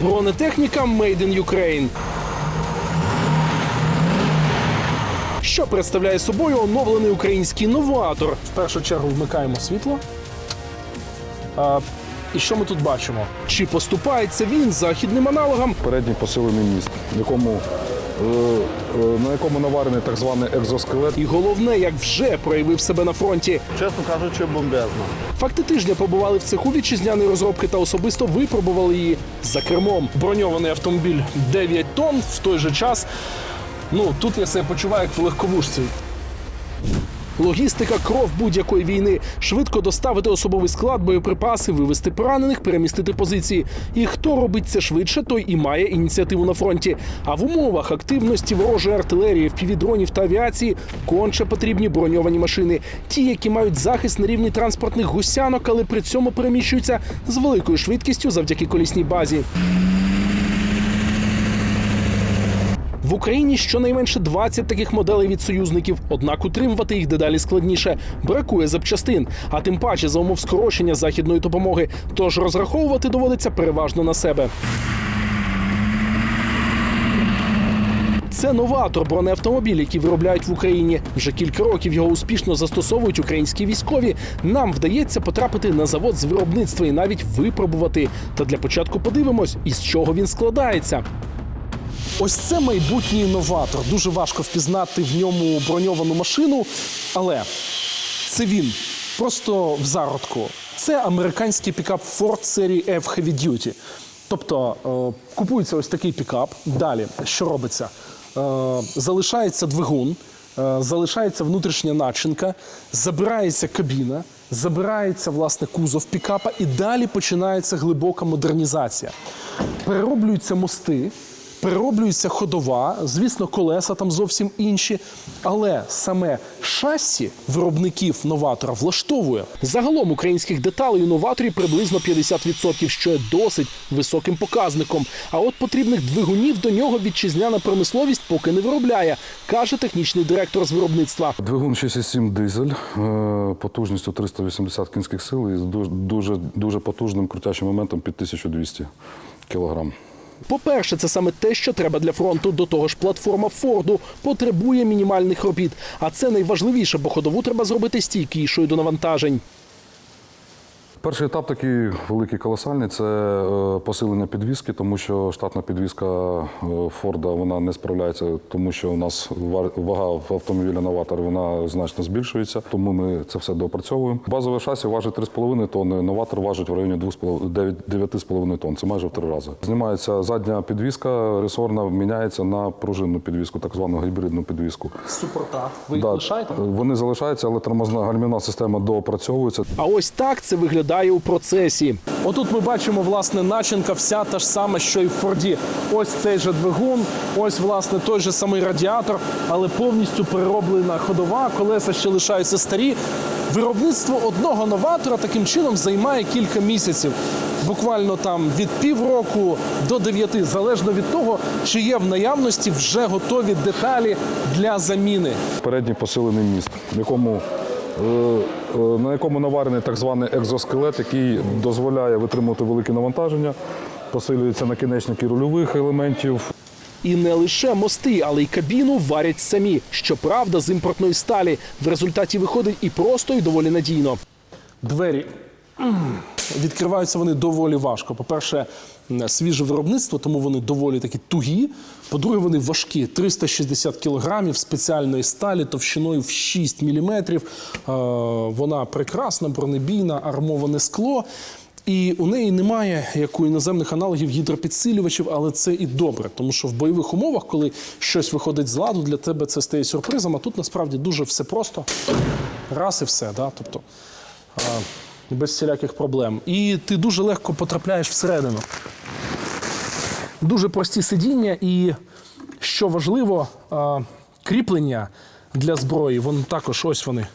Бронетехніка Made in Ukraine. Що представляє собою оновлений український новатор? В першу чергу вмикаємо світло. А, і що ми тут бачимо? Чи поступається він західним аналогам? передній посилений міст, в якому, на якому наварений так званий екзоскелет. І головне, як вже проявив себе на фронті. Чесно кажучи, бомбезно. Факти тижня побували в цеху вітчизняної розробки та особисто випробували її за кермом. Броньований автомобіль 9 тонн в той же час. Ну тут я себе почуваю як в легковушці. Логістика кров будь-якої війни. Швидко доставити особовий склад, боєприпаси, вивести поранених, перемістити позиції. І хто робить це швидше, той і має ініціативу на фронті. А в умовах активності ворожої артилерії, впівдронів та авіації конче потрібні броньовані машини. Ті, які мають захист на рівні транспортних гусянок, але при цьому переміщуються з великою швидкістю завдяки колісній базі. В Україні щонайменше 20 таких моделей від союзників, однак утримувати їх дедалі складніше. Бракує запчастин, а тим паче за умов скорочення західної допомоги. Тож розраховувати доводиться переважно на себе. Це новатор бронеавтомобіль, який виробляють в Україні. Вже кілька років його успішно застосовують українські військові. Нам вдається потрапити на завод з виробництва і навіть випробувати. Та для початку подивимось, із чого він складається. Ось це майбутній новатор. Дуже важко впізнати в ньому броньовану машину, але це він. Просто в зародку. Це американський пікап Ford серії F Heavy Duty. Тобто е, купується ось такий пікап. Далі що робиться? Е, залишається двигун, е, залишається внутрішня начинка, забирається кабіна, забирається власне кузов пікапа, і далі починається глибока модернізація. Перероблюються мости. Перероблюється ходова, звісно, колеса там зовсім інші, але саме шасі виробників новатора влаштовує. Загалом українських деталей у новаторі приблизно 50%, що є досить високим показником. А от потрібних двигунів до нього вітчизняна промисловість поки не виробляє, каже технічний директор з виробництва. Двигун 6,7 дизель е, потужністю 380 кінських сил і з дуже, дуже, дуже потужним крутячим моментом під 1200 кілограм. По-перше, це саме те, що треба для фронту. До того ж, платформа Форду потребує мінімальних робіт. А це найважливіше, бо ходову треба зробити стійкішою до навантажень. Перший етап такий великий колосальний це е, посилення підвіски, тому що штатна підвізка е, Форда вона не справляється, тому що у нас вага в автомобіля новатор вона значно збільшується, тому ми це все доопрацьовуємо. Базове шасі важить 3,5 тонни, новатор важить в районі 9,5 тонн. Це майже в три рази. Знімається задня підвізка, ресорна міняється на пружинну підвізку, так звану гібридну підвізку. Супорта. Ви Да, Вони залишаються, але тормозна гальмівна система доопрацьовується. А ось так це виглядає у процесі. Отут ми бачимо, власне, начинка вся та ж сама, що і в Форді. Ось цей же двигун, ось власне той же самий радіатор, але повністю перероблена ходова, колеса ще лишаються старі. Виробництво одного новатора таким чином займає кілька місяців. Буквально там від півроку до дев'яти, залежно від того, чи є в наявності вже готові деталі для заміни. передній посилений міст, в якому, на якому наварений так званий екзоскелет, який дозволяє витримувати великі навантаження, посилюються накінечники рульових елементів. І не лише мости, але й кабіну варять самі. Щоправда, з імпортної сталі. В результаті виходить і просто, і доволі надійно. Двері відкриваються вони доволі важко. По-перше, свіже виробництво, тому вони доволі такі тугі. По-друге, вони важкі 360 кілограмів спеціальної сталі товщиною в 6 міліметрів. Е, Вона прекрасна, бронебійна, армоване скло. І у неї немає, як у іноземних аналогів, гідропідсилювачів, але це і добре, тому що в бойових умовах, коли щось виходить з ладу, для тебе це стає сюрпризом. А тут насправді дуже все просто. Раз і все. Да? Тобто, а, без всіляких проблем. І ти дуже легко потрапляєш всередину. Дуже прості сидіння, і що важливо, кріплення для зброї, вони також ось вони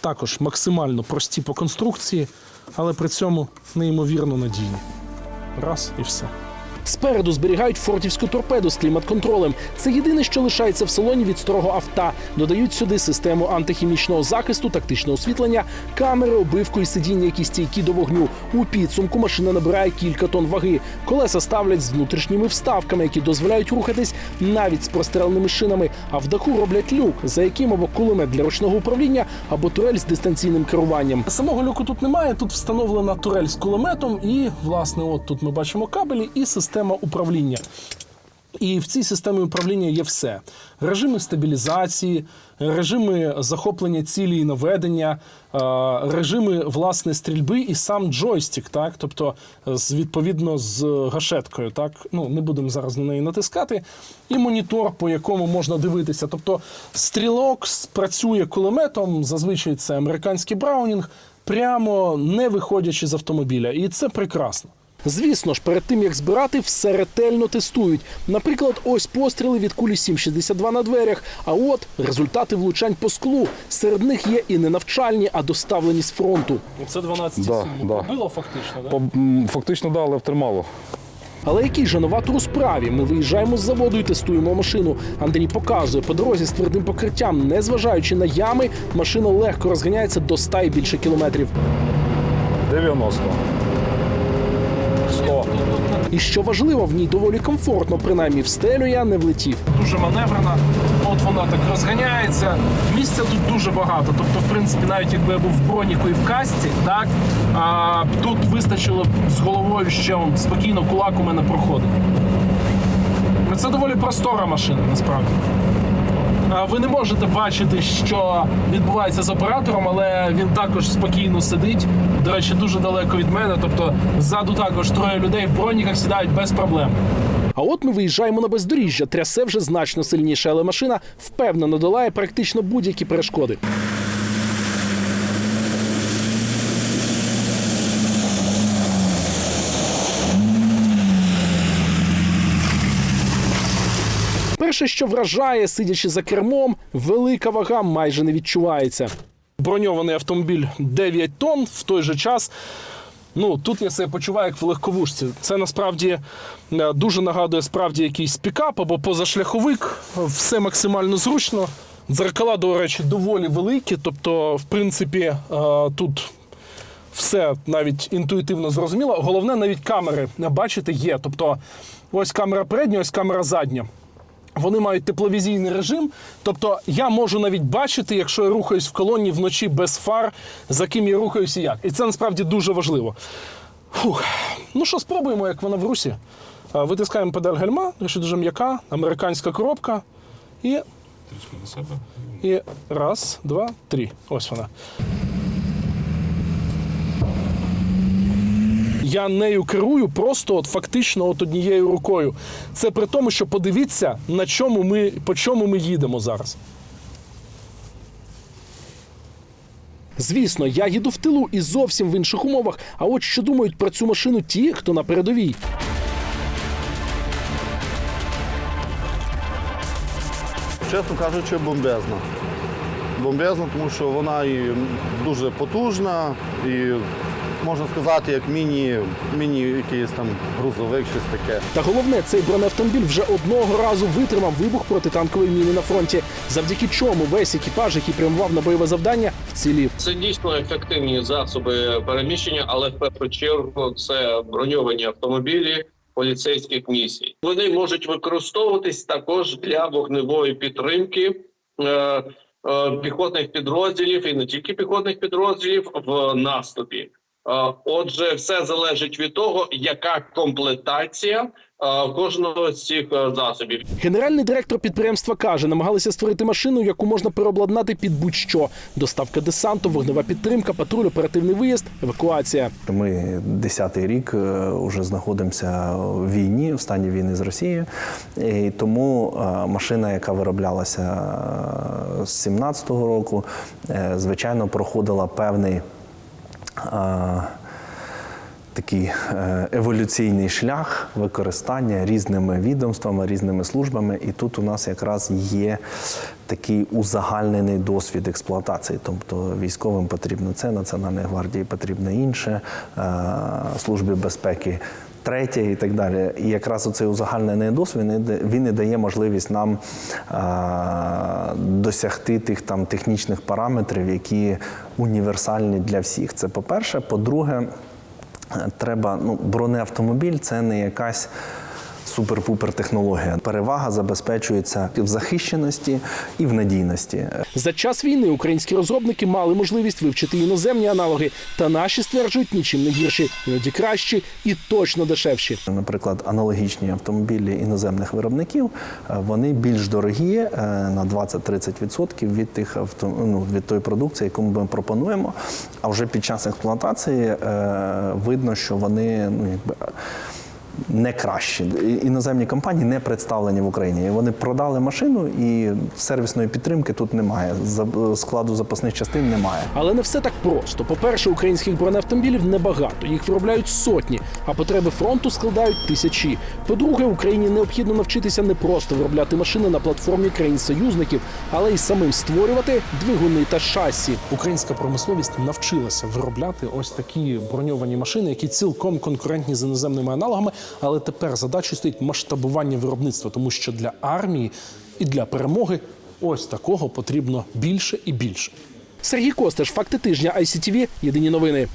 також максимально прості по конструкції, але при цьому неймовірно надійні. Раз і все. Спереду зберігають фортівську торпеду з клімат-контролем. Це єдине, що лишається в салоні від старого авто. Додають сюди систему антихімічного захисту, тактичне освітлення, камери, обивку і сидіння, які стійкі до вогню. У підсумку машина набирає кілька тонн ваги. Колеса ставлять з внутрішніми вставками, які дозволяють рухатись навіть з простреленими шинами. А в даху роблять люк, за яким або кулемет для ручного управління, або турель з дистанційним керуванням. Самого люку тут немає. Тут встановлена турель з кулеметом, і власне, от тут ми бачимо кабелі і система управління. І в цій системі управління є все: режими стабілізації, режими захоплення цілі і наведення, е, режими власне стрільби і сам джойстик, так, тобто з відповідно з гашеткою, так ну не будемо зараз на неї натискати, і монітор, по якому можна дивитися. Тобто стрілок спрацює кулеметом, зазвичай це американський браунінг, прямо не виходячи з автомобіля, і це прекрасно. Звісно ж, перед тим як збирати, все ретельно тестують. Наприклад, ось постріли від кулі 7,62 на дверях. А от результати влучань по склу. Серед них є і не навчальні, а доставлені з фронту. Це 12 Да, да. Побило фактично, да? По- Фактично, да, але втримало. Але який же новатор у справі? Ми виїжджаємо з заводу і тестуємо машину. Андрій показує по дорозі з твердим покриттям, незважаючи на ями, машина легко розганяється до 100 і більше кілометрів. 90. 100. І що важливо, в ній доволі комфортно, принаймні в стелю я не влетів. Дуже маневрена. От вона так розганяється. Місця тут дуже багато. Тобто, в принципі, навіть якби я був в броніку і в касті, так а, тут вистачило б з головою ще спокійно кулак у мене проходить. Це доволі простора машина, насправді. Ви не можете бачити, що відбувається з оператором, але він також спокійно сидить. До речі, дуже далеко від мене. Тобто ззаду також троє людей в броніках сідають без проблем. А от ми виїжджаємо на бездоріжжя. Трясе вже значно сильніше, але машина впевнено долає практично будь-які перешкоди. Перше, що вражає, сидячи за кермом, велика вага майже не відчувається. Броньований автомобіль 9 тонн в той же час. Ну тут я себе почуваю як в легковушці. Це насправді е, дуже нагадує справді якийсь пікап або позашляховик. Все максимально зручно. Дзеркала, до речі, доволі великі. Тобто, в принципі, е, тут все навіть інтуїтивно зрозуміло. Головне, навіть камери бачите, є. Тобто, ось камера передня, ось камера задня. Вони мають тепловізійний режим, тобто я можу навіть бачити, якщо я рухаюсь в колоні вночі без фар, за ким я рухаюся і як. І це насправді дуже важливо. Фух. Ну що, спробуємо, як вона в русі. Витискаємо педаль гальма, що дуже м'яка, американська коробка. І. І раз, два, три. Ось вона. Я нею керую просто от фактично от однією рукою. Це при тому, що подивіться, на чому ми, по чому ми їдемо зараз. Звісно, я їду в тилу і зовсім в інших умовах. А от що думають про цю машину ті, хто на передовій. Чесно кажучи, бомбезна. Бомбезна, тому що вона і дуже потужна, і можна сказати, як міні, міні якийсь там грузовик, щось таке. Та головне, цей бронеавтомобіль вже одного разу витримав вибух протитанкової міни на фронті, завдяки чому весь екіпаж, який прямував на бойове завдання, вцілів. Це дійсно ефективні засоби переміщення, але в першу чергу це броньовані автомобілі поліцейських місій. Вони можуть використовуватись також для вогневої підтримки. Е, е, Піхотних підрозділів і не тільки піхотних підрозділів в наступі. Е, Отже, все залежить від того, яка комплектація е, кожного з цих е, засобів. Генеральний директор підприємства каже, намагалися створити машину, яку можна переобладнати під будь-що: доставка десанту, вогнева підтримка, патруль, оперативний виїзд, евакуація. Ми десятий рік вже знаходимося в війні, в стані війни з Росією. І тому машина, яка вироблялася з 17-го року, звичайно, проходила певний. Е, Такий е, еволюційний шлях використання різними відомствами, різними службами, і тут у нас якраз є такий узагальнений досвід експлуатації. Тобто військовим потрібно це, Національній гвардії потрібно інше, е, службі безпеки третє і так далі. І якраз оцей узагальнений досвід він і дає можливість нам а, досягти тих там технічних параметрів, які універсальні для всіх. Це по-перше. По-друге, е, треба ну, бронеавтомобіль це не якась. Супер-пупер технологія. Перевага забезпечується в захищеності і в надійності. За час війни українські розробники мали можливість вивчити іноземні аналоги, та наші стверджують нічим не гірші, іноді кращі і точно дешевші. Наприклад, аналогічні автомобілі іноземних виробників е, вони більш дорогі е, на 20-30% від тих авто, ну, від тої продукції, яку ми пропонуємо. А вже під час експлуатації е, видно, що вони ну якби. Не кращі І- іноземні компанії не представлені в Україні. Вони продали машину, і сервісної підтримки тут немає. За- Складу запасних частин немає. Але не все так просто. По-перше, українських бронеавтомобілів небагато, їх виробляють сотні, а потреби фронту складають тисячі. По-друге, Україні необхідно навчитися не просто виробляти машини на платформі країн-союзників, але й самим створювати двигуни та шасі. Українська промисловість навчилася виробляти ось такі броньовані машини, які цілком конкурентні з іноземними аналогами. Але тепер задачою стоїть масштабування виробництва, тому що для армії і для перемоги ось такого потрібно більше і більше. Сергій Костеш, факти тижня ICTV, Єдині новини.